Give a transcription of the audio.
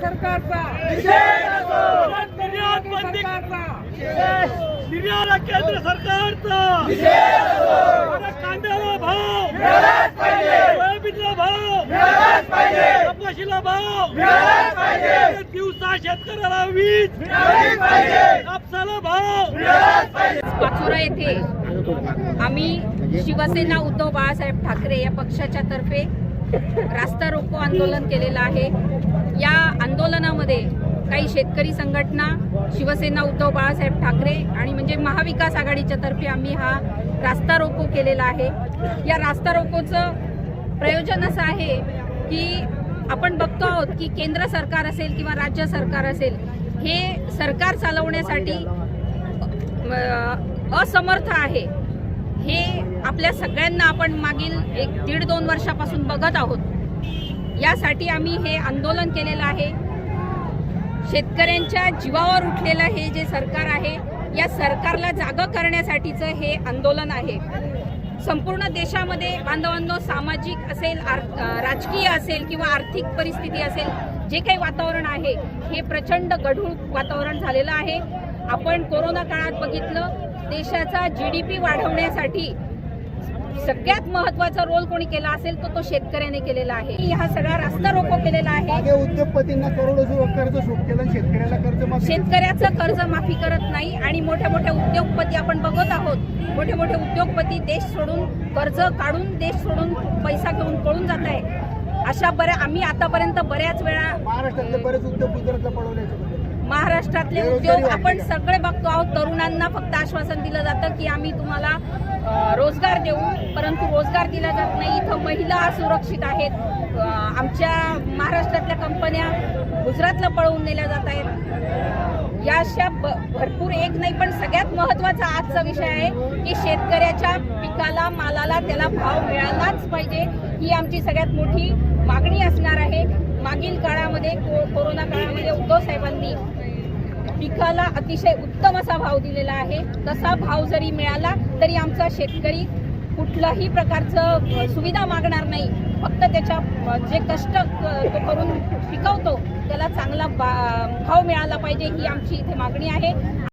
सरकारचा. निर्यात बंदी निर्यात केंद्र सरकारचा! कांद्याला भाव! सोयाबीनला भाव! कपाशीला भाव! दिवसा शेतकऱ्याला वीज! कापसाला भाव! पाचोरा येथे आम्ही शिवसेना उद्धव बाळासाहेब ठाकरे या पक्षाच्या तर्फे रास्ता रोको आंदोलन केलेलं आहे. या आंदोलनामध्ये काही शेतकरी संघटना शिवसेना उद्धव बाळासाहेब ठाकरे आणि म्हणजे महाविकास आघाडीच्या तर्फे आम्ही हा रास्ता रोको केलेला आहे. या रास्ता रोकोचं प्रयोजन असं आहे की आपण बघतो आहोत की केंद्र सरकार असेल किंवा राज्य सरकार असेल हे सरकार चालवण्यासाठी असमर्थ आहे. हे आपल्या सगळ्यांना आपण मागील एक दीड दोन वर्षापासून बघत आहोत. यासाठी आम्ही हे आंदोलन केलेलं आहे. शेतकऱ्यांच्या जीवावर उठलेलं हे जे सरकार आहे या सरकारला जागं करण्यासाठीचं हे आंदोलन आहे. संपूर्ण देशामध्ये बांधवांनो सामाजिक असेल आर राजकीय असेल किंवा आर्थिक परिस्थिती असेल जे काही वातावरण आहे हे प्रचंड गढूळ वातावरण झालेलं आहे. आपण कोरोना काळात बघितलं देशाचा जी डी पी वाढवण्यासाठी सगळ्यात महत्त्वाचा रोल कोणी केला असेल तो तो शेतकऱ्याने केलेला आहे. हा सगळा रास्ता रोको केलेला आहे. उद्योगपतींना करोडो कर्ज सूट केलं शेतकऱ्याला कर्ज शेतकऱ्याचं कर्ज माफी करत नाही आणि मोठ्या मोठ्या उद्योगपती आपण बघत आहोत. मोठे मोठे उद्योगपती देश सोडून कर्ज काढून देश सोडून पैसा घेऊन पळून जात आहे अशा बऱ्या आम्ही आतापर्यंत बऱ्याच वेळा महाराष्ट्रातले बरेच उद्योग गुजरातला पळवल्याचे महाराष्ट्रातले उद्योग आपण सगळे बघतो आहोत. तरुणांना फक्त आश्वासन दिलं जातं की आम्ही तुम्हाला रोजगार देऊ. परंतु रोजगार दिला जात नाही. इथं महिला असुरक्षित आहेत. आमच्या महाराष्ट्रातल्या कंपन्या गुजरातला पळवून नेल्या जात आहेत. या अशा भरपूर एक नाही पण सगळ्यात महत्त्वाचा आजचा विषय आहे की शेतकऱ्याच्या पिकाला मालाला त्याला भाव मिळालाच पाहिजे. ही आमची सगळ्यात मोठी मागणी असणार आहे. मागील काळामध्ये को- कोरोना काळामध्ये उद्धव साहेबांनी पिकाला अतिशय उत्तम असा भाव दिलेला आहे. तसा भाव जरी मिळाला तरी आमचा शेतकरी कुठल्याही प्रकारचं सुविधा मागणार नाही. फक्त त्याच्या जे कष्ट तो करून पिकवतो त्याला चांगला भाव मिळाला पाहिजे ही आमची इथे मागणी आहे.